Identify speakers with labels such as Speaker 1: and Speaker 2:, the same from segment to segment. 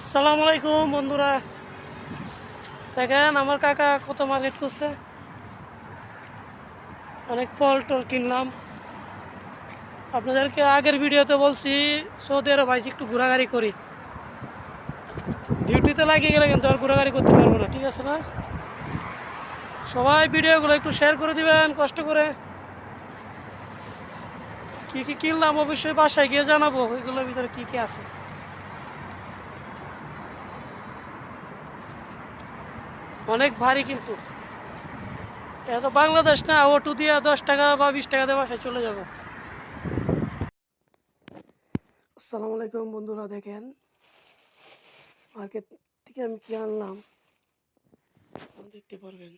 Speaker 1: আসসালামু আলাইকুম বন্ধুরা। দেখেন, আমার কাকা কত মার্কেট করছে। অনেক ফল টল কিনলাম। আপনাদেরকে আগের ভিডিওতে বলছি, সৌদি আরব আইসি একটু ঘোরাঘুরি করি। ডিউটিতে লাগিয়ে গেলে কিন্তু আর ঘোরাঘুরি করতে পারব না, ঠিক আছে না? সবাই ভিডিওগুলো একটু শেয়ার করে দিবেন, কষ্ট করে। কি কি কিনলাম, অবশ্যই বাসায় গিয়ে জানাব, এগুলোর ভিতরে কি কি আছে। অনেক ভারী কিন্তু। এত বাংলাদেশ না অটো দিয়ে দশ টাকা বা বিশ টাকা দিয়ে বাসায় চলে যাব। আসসালামু আলাইকুম বন্ধুরা, দেখেন। মার্কেট থেকে আমি কি আনলাম? দেখতে পারবেন।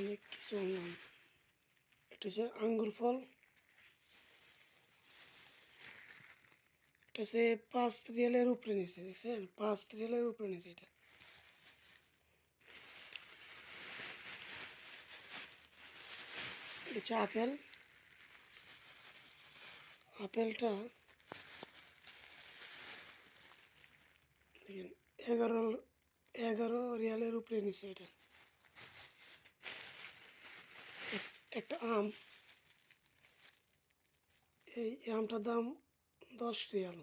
Speaker 1: অনেক কিছু আনলাম। এটা হচ্ছে আঙ্গুর ফল। এটা হচ্ছে পাঁচ রিয়েলের উপরে নিচে দেখছেন? পাঁচ রিয়েলের উপরে নিচে এটা। হচ্ছে আপেল, আপেলটা দেখেন, এগারো এগারো রিয়ালের উপরে নিচে এটা। একটা আম, এই আমটার দাম দশ রিয়াল।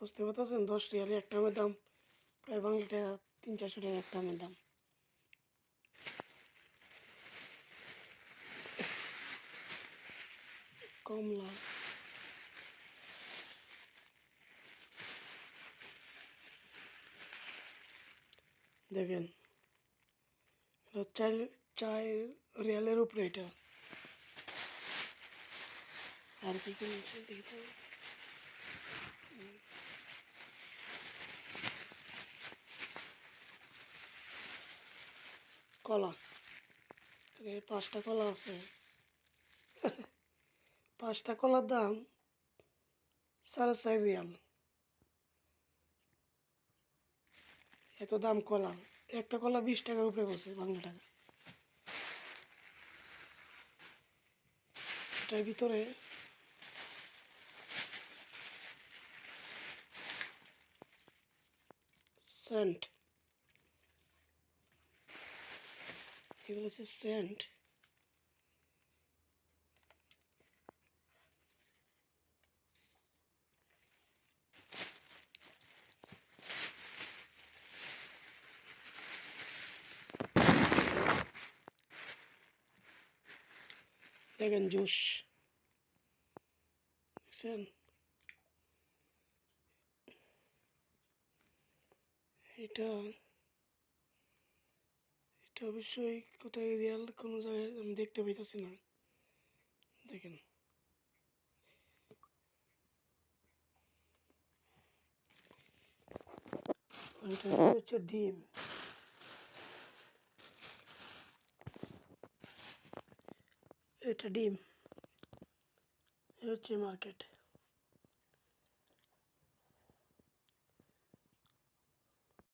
Speaker 1: বুঝতে পারতেছেন? দশ রিয়াল একটা আমের দাম, প্রায় বাংলা টাকা, তিন চারশো টাকা একটা আমের দাম। কমলা। দেখেন চার চার রিয়ালের উপরে এটা। আর কি কি নিচ্ছে দেখতে। কলা। পাঁচটা কলা আছে। পাঁচটা কলার দাম সাড়ে চার রিয়াল। এত দাম কলা। একটা কলা বিশ টাকার উপরে বসে বাংলা টাকা। এটার ভিতরে সেন্ট এগুলো হচ্ছে সেন্ট দেখেন জুস দেখছেন এটা এটা অবশ্যই কোথায় রিয়াল কোনো জায়গায় আমি দেখতে পাইতেছি না। দেখেন। এটা হচ্ছে ডিম। এটা ডিম। হচ্ছে মার্কেট